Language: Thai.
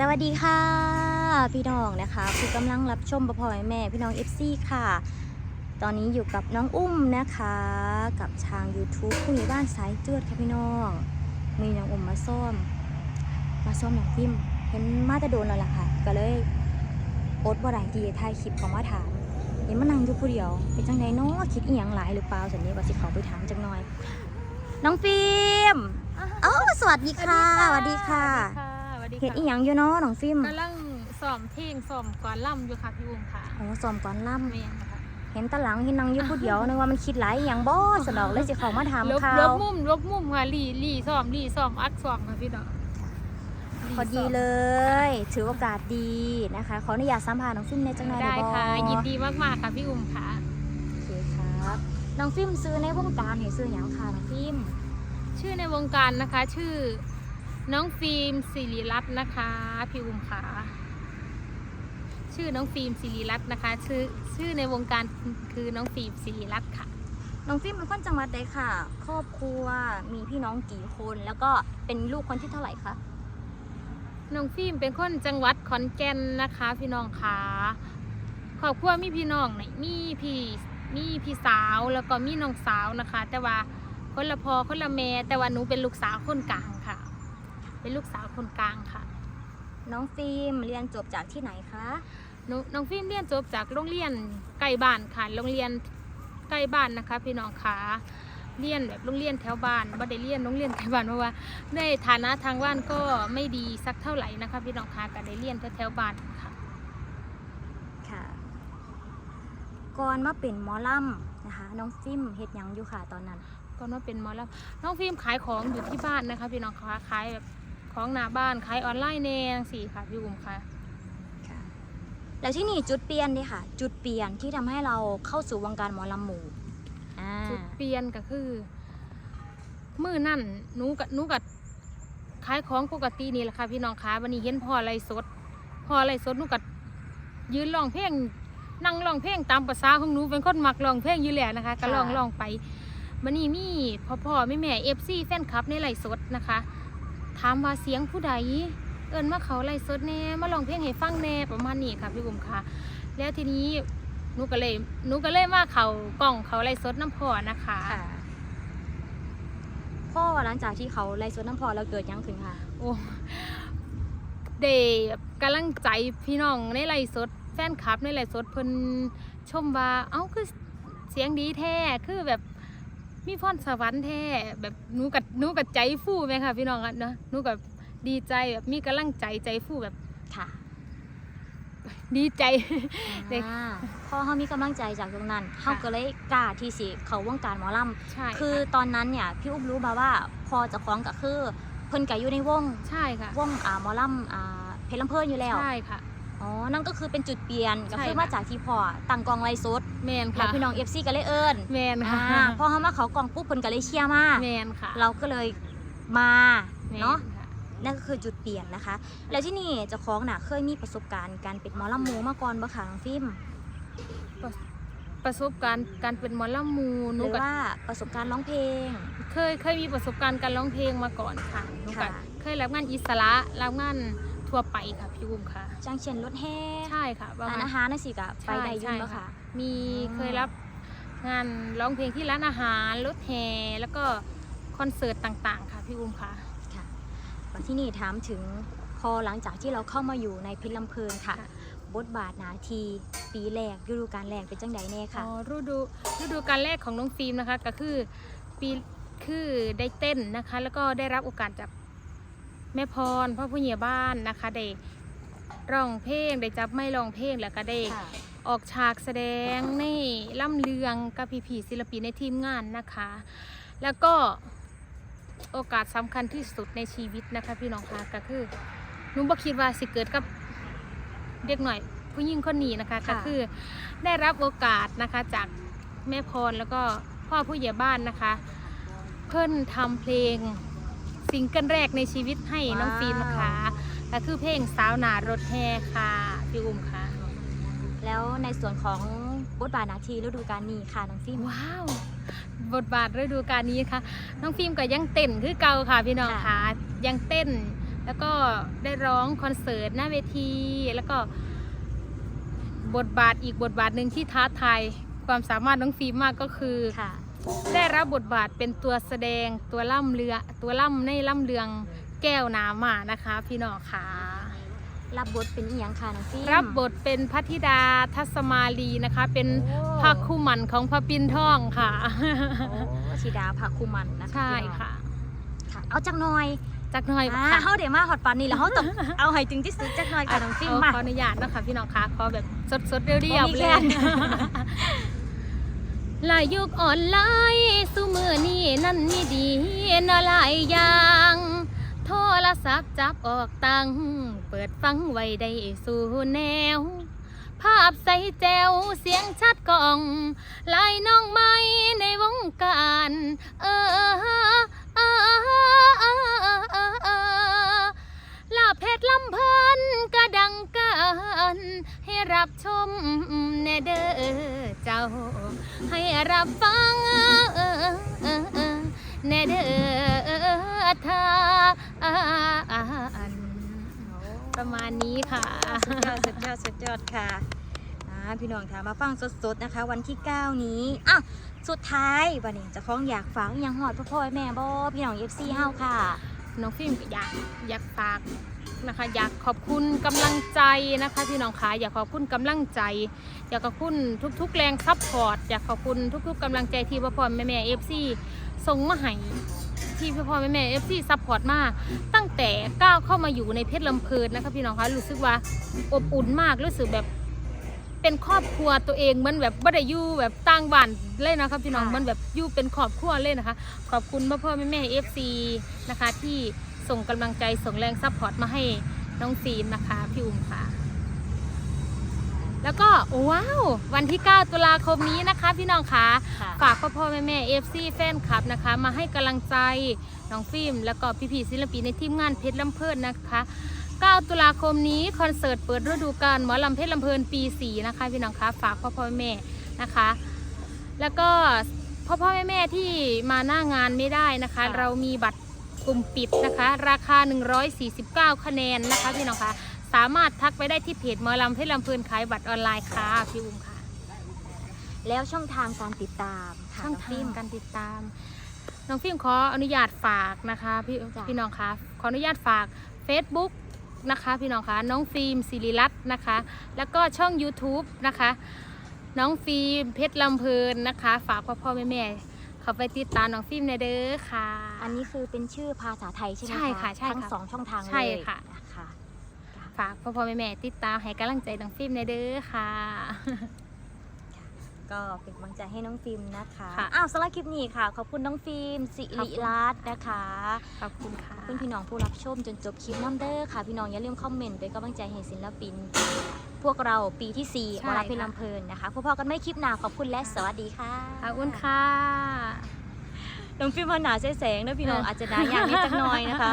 สวัสดีค่ะ พี่น้องนะคะคือกำลังรับชมประพอยแม่พี่น้อง FC ค่ะ ตอนนี้อยู่กับน้องอุ้มนะคะ กับทาง YouTube ผู้ใหญ่บ้านสายเจือดค่ะพี่น้อง มีน้องอุ้มมาส้มมาส้มน้องพิมเห็นมาจะโดนแล้วล่ะค่ะ ก็เลยโอ๊ตบ่ได้ที่จะถ่ายคลิปของมาถามเห็นมานั่งอยู่ผู้เดียว เป็นจังไดเนาะคิดอีหยังหลายหรือเปล่าสันนี้ว่าสิเขาไปถามจังหน่อย น้องฟิล์มเอ้าสวัสดีค่ะสวัสดีค่ะ ดีเห็นค่ะอีหยังอยู่เนาะน้องฟิล์มกำลังซ้อมเพลงซ้อมก่อนล่ำอยู่ค่ะพี่อุ้มค่ะโอ้สอมก่อนล่แม่นค่ะำเห็นตะหลังเห็นนางอยู่ผู้เดียวนึกว่ามันคิดหลายอหย่างบ่สนอกเลยสิเขามาถามลบข่าลวบมุมลบมุมค่ะรีรีซ้อมรีซ้อมอัดซ้อมค่ะพี่น้องรีพอดีซ้มเลย ถือโอกาสดีนะคะ ขออนุญาตสัมภาษณ์น้องฟิล์มในจังหน่อยได้บ่ค่ะ ยินดีมากๆค่ะพี่อุ้มค่ะโอเคครับ น้องฟิล์มซื้อในวงการให้ซื้อหยังค่ะน้องฟิล์มชื่อในวงการนะคะ ชื่อ น้องฟิล์มสิริรัตน์นะคะ พี่อุ้มค่ะชื่อน้องฟิล์มสิริรัตน์นะคะ ชื่อชื่อในวงการคือน้องฟิล์มสิริรัตน์ค่ะ น้องฟิล์มเป็นคนจังหวัดใดค่ะ ครอบครัวมีพี่น้องกี่คน แล้วก็เป็นลูกคนที่เท่าไหร่คะน้องฟิล์มเป็นคนจังหวัดขอนแก่นนะคะ พี่น้องคะครอบครัวมีพี่น้องไหนมีพี่มีพี่สาวแล้วก็มีน้องสาวนะคะ แต่ว่าคนละพอคนละแม่แต่ว่าหนูเป็นลูกสาวคนกลางค่ะ เป็นลูกสาวคนกลางค่ะ น้องฟิล์มเรียนจบจากที่ไหนคะหนูน้องฟิล์มเรียนจบจากโรงเรียนใกล้บ้านค่ะ โรงเรียนใกล้บ้านนะคะ พี่น้องคะเรียนแบบโรงเรียนแถวบ้านไม่ได้เรียนโรงเรียนใกล้บ้านเพราะว่าในฐานะทางบ้านก็ไม่ดีสักเท่าไหร่นะคะพี่น้องคะก็ได้เรียนแถวๆบ้านค่ะ ค่ะ ก่อนมาเป็นหมอลำนะคะ น้องฟิล์มเฮ็ดหยังอยู่ค่ะตอนนั้นก่อนมาเป็นหมอลำน้องฟิล์มขายของอยู่ที่บ้านนะคะ พี่น้องคะขายแบบ ของหน้าบ้านขายออนไลน์แนงสี่ค่ะพี่อุ้มค่ะค่ะ แล้วที่นี่จุดเปลี่ยนดิค่ะ จุดเปลี่ยนที่ทำให้เราเข้าสู่วงการหมอลำหมู่อ่าจุดเปลี่ยนก็คือมือนั่นหนูกับหนูกับขายของปกตินี่แหละค่ะพี่น้องคะวันนี้เห็นพ่ออะไรสดพ่ออะไรสดหนูกับยืนร้องเพลงนั่งร้องเพลงตามภาษาของหนูเป็นคนมักร้องเพลงอยู่แล้วนะคะ ก็ร้องร้องไปวันนี้มีพ่อพ่อแม่แม่เอฟซีแฟนคลับในไลฟ์สดนะคะ ถามว่าเสียงผู้ใดเอิญมาเขาไลฟ์สดแน่มาร้องเพลงให้ฟังแน่ประมาณนี้ค่ะพี่บุ๋มค่ะ แล้วทีนี้หนูก็เลยหนูก็เลยมาเขากล่องเขาไลฟ์สดน้ำพอนะคะค่ะพ่อหลังจากที่เขาไล่สวนน้ำพอเราเกิดหยังขึ้นค่ะ โอ้เดแบบกำลังใจพี่น้องในไลฟ์สดแฟนคลับในไลฟ์สดเพิ่นชมว่าเอ้าคือเสียงดีแท้คือแบบ มีพรสวรรค์แท้แบบหนูกับหนูกับใจฟูไหมค่ะพี่น้องอะเนาะหนูกับดีใจแบบมีกำลังใจใจฟูแบบค่ะดีใจเด็กอ่าพ่อเขามีกำลังใจจากตรงนั้นเขาก็เลยกล้าที่สิเขาวงการหมอลำใช่คือค่ะตอนนั้นเนี่ยพี่อุ้มรู้มาว่าพอเจะคล้าของก็คือเพิ่นก็อยู่ในวงใช่ค่ะวงอ่าหมอลำอ่าเพชรลำเพลินอยู่แล้วใช่ค่ะอ๋อนั่นก็คือเป็นจุดเปลี่ยนก็ใช่คือค่ะมาจากที่พ่อตั้งกองไลฟ์สด แมนแล้ค่ะวพี่น้อง FC ก็เลยเอิ้นแมนอ่าค่ะพอเขามาเขากองปุ๊บเพิ่นก็เลยเชียร์มาแมนค่ะเราก็เลยมาแม่เนาะ ค่นั่นก็คือจุดเปลี่ยนนะคะ แล้วที่นี่เจ้าของน่ะเคยมีประสบการณ์การเป็นหมอลำหมูมาก่อนบ่คะน้องฟิล์มประสบการณ์การเป็นหมอลำมูหหนูรือกับว่าประสบการณ์ร้องเพลง เคยเคยมีประสบการณ์การร้องเพลงมาก่อนค่ะหนูกับค่ะ เคยรับงานอิสระรับงานทั่วไปค่ะพี่อุ้มค่ะจังเช่นรถแห่ใช่ค่ะประร้านมาณ อาหารนั่นสิกะไปใช่ได้อยุ่ใช่งบ่ค่ะ ค่ะ มีอืมเคยรับงานร้องเพลงที่ร้านอาหารรถแห่แล้วก็คอนเสิร์ตต่างๆ ค่ะพี่อุ้มค่ะค่ะวันที่นี่ถามถึงพอหลังจากที่เราเข้ามาอยู่ในเพชรลำเพลินค่ะค่ะบทบาทหนาทีปีแรกฤดูกาลแรกเป็นจังใดแน่ค่ะอ๋อฤดูฤดูการแรกของน้องฟิล์มนะคะ ก็คือปีคือได้เต้นนะคะ แล้วก็ได้รับโอกาสจากแม่พรพ่อผู้ใหญ่บ้านนะคะได้ร้องเพลงได้จับไม้ร้องเพลงแล้วก็ได้ค่ะ ออกฉากแสดงในล่ำเลืองกับพี่ผีศิลปินในทีมงานนะคะ แล้วก็โอกาสสำคัญที่สุดในชีวิตนะคะพี่น้องคะก็คือหนุบ่คิดว่าสิเกิดกับเด็กหน่อยผู้หญิงคนนี้นะคะค่ะก็คือได้รับโอกาสนะคะจากแม่พรแล้วก็พ่อผู้ใหญ่บ้านนะคะ เพิ่นทำเพลงซิงเกิลแรกในชีวิตให้น้องฟิล์มนะคะก็คือเพลงสาวหนารถแห่ค่ะพี่อุ้มค่ะ แล้วในส่วนของบทบาทหนาทีฤดูกาลนี้ค่ะน้องฟิล์ม ว้าว บทบาทฤดูกาลนี้ค่ะ น้องฟิล์มก็ยังเต้นคือเก่าค่ะพี่น้องค่ะค่ะ ยังเต้น แล้วก็ได้ร้องคอนเสิร์ตหน้าเวที แล้วก็ บทบาทอีกบทบาทหนึ่งที่ท้าทายความสามารถน้องฟิล์มมากก็คือค่ะ ได้รับบทบาทเป็นตัวแสดงตัวล่ำเรือ ตัวล่ำในล่ำเรืองแก้วน้ำมานะคะ พี่น้องค่ะ รับบทเป็นอีหยังค่ะน้องฟิล์ม รับบทเป็นพัธิดาทัศมาลีนะคะ เป็นโอ้ พระคู่หมันของพระปินทองค่ะ โอ้ชิดาผักคุมันนะคะใช่พี่น้องค่ะ ค่ะ เอาจักหน่อยจากหน่อยอ่าค่ะ เฮาเดี๋ยวมาฮอดปานนี้แล้วเฮาต้อง เอาให้ถึงที่สุดจักหน่อยค่ะน้องฟิล์มเอามา ขออนุญาตนะคะพี่น้องคะขอแบบสดๆเรียบบ่มีๆเลแค่ยหลายยุคออนไลน์สู่มือนี้นั่นมีดีนะหลายอย่าง โทรศัพท์จับออกตัง เปิดฟังไว้ได้สู่แนว ภาพใสแจวเสียงชัดกล่อง ลายน้องไม้ในวงการ เออเออลาเพชรลำเพลินกระดังกันให้รับชมแน่เด้อเจ้า ให้รับฟัง แน่เด้อทานประมาณนี้ค่ะสุดยอดสุดยอดสุดยอดค่ะพี่น้องค่ะมาฟังสดๆนะคะ วันที่ 9 นี้อะสุดท้ายวันนี้จะคล้องอยากฟังยังหอดพ่อพ่อแม่บ่พี่น้อง FC เฮาค่ะ น้องฟิล์มอยากอยากฝากนะคะ อยากขอบคุณกำลังใจนะคะ พี่น้องคะอยากขอบคุณกำลังใจ อยากขอบคุณทุกๆ แรงซัพพอร์ตอยากขอบคุณทุก ๆกำลังใจที่พ่อพ่อแม่แม่เอฟซี ส่งมาให้ที่พ่อพ่อแม่แม่เอฟซีซัพพอร์ตมาตั้งแต่ก้าวเข้ามาอยู่ในเพชรลำเพลินนะคะพี่น้องคะรู้สึกว่าอบอุ่นมากรู้สึกแบบเป็นครอบครัวตัวเองเหมันแบบบ่ได้อยู่แบบต่างบ้านเลยนะคะพี่น้องค่ะมันแบบอยู่เป็นครอบครัวเลยนะคะ ขอบคุณพ่อพ่อแม่แม่เอฟซีนะคะ ที่ส่งกำลังใจส่งแรงซัพพอร์ตมาให้น้องฟิล์มนะคะ พี่อุ้มค่ะ แล้วก็ว้าววันที่ 9 ตุลาคมนี้นะคะ พี่น้องคะค่ะฝากพ่อพ่อแม่แม่เอฟซีแฟนคลับนะคะ มาให้กำลังใจน้องฟิล์มแล้วก็พี่ๆศิลปินในทีมงานเพชรลำเพลินนะคะ 9 ตุลาคมนี้คอนเสิร์ตเปิดฤดูกาลหมอลำเพชรลำเพลินปี 4 นะคะ พี่น้องคะฝากพ่อพ่อแม่นะคะ แล้วก็พ่อพ่อแม่แม่ที่มาหน้างานไม่ได้นะคะ ค่ะ เรามีบัตรกลุ่มปิดนะคะ ราคา 149 คะแนนนะคะพี่น้องคะ สามารถทักไปได้ที่เพจหมอลำเพชรลำเพลินขายบัตรออนไลน์ค่ะพี่อุ้มค่ะ แล้วช่องทางการติดตามค่ะช่องน้ทาฟิล์งมการติดตาม น้องฟิล์มขออนุญาตฝากนะคะพี่จ้ะ พี่น้องคะขออนุญาตฝาก Facebook นะคะพี่น้องคะน้องฟิล์มศิริรัตน์นะคะ แล้วก็ช่อง YouTube นะคะ น้องฟิล์มเพชรลำเพลินนะคะ ฝากพ่อพ่อแม่แม่เขาไปติดตามน้องฟิล์มในเด้อค่ะ อันนี้คือเป็นชื่อภาษาไทยใช่ไหมใช่ค่ะใช่ค่ะทั้งสองช่องทางเลยใช่ค่ะนะคะ ฝากพ่อพ่อแม่แม่ติดตามให้กำลังใจน้องฟิล์มในเด้อค่ะ ก็เป็นกำลังใจให้น้องฟิล์มนะคะค่ะอ้าวสำหรับคลิปนี้ค่ะ ขอบคุณน้องฟิล์มสิขอบริคุณรัตน์นะคะขอบคุณค่ะเพื่อนพี่น้องผู้รับชมจนจบคลิปน้ำเด้อค่ะ พี่น้องอย่าลืมคอมเมนต์เป็นกำลังใจให้ศิลปิน พวกเราปีที่4ี่ใช่วลาเพลค่ะลำเพลินนะคะพบกันไม่คลิปหน้าขอบคุณและสวัสดีค่ะขอบคุณค่ะ น้องฟิล์มพอหนาแสงๆนะพี่น้องเออออาจจะหนาอย่างนิดจักหน่อยนะคะ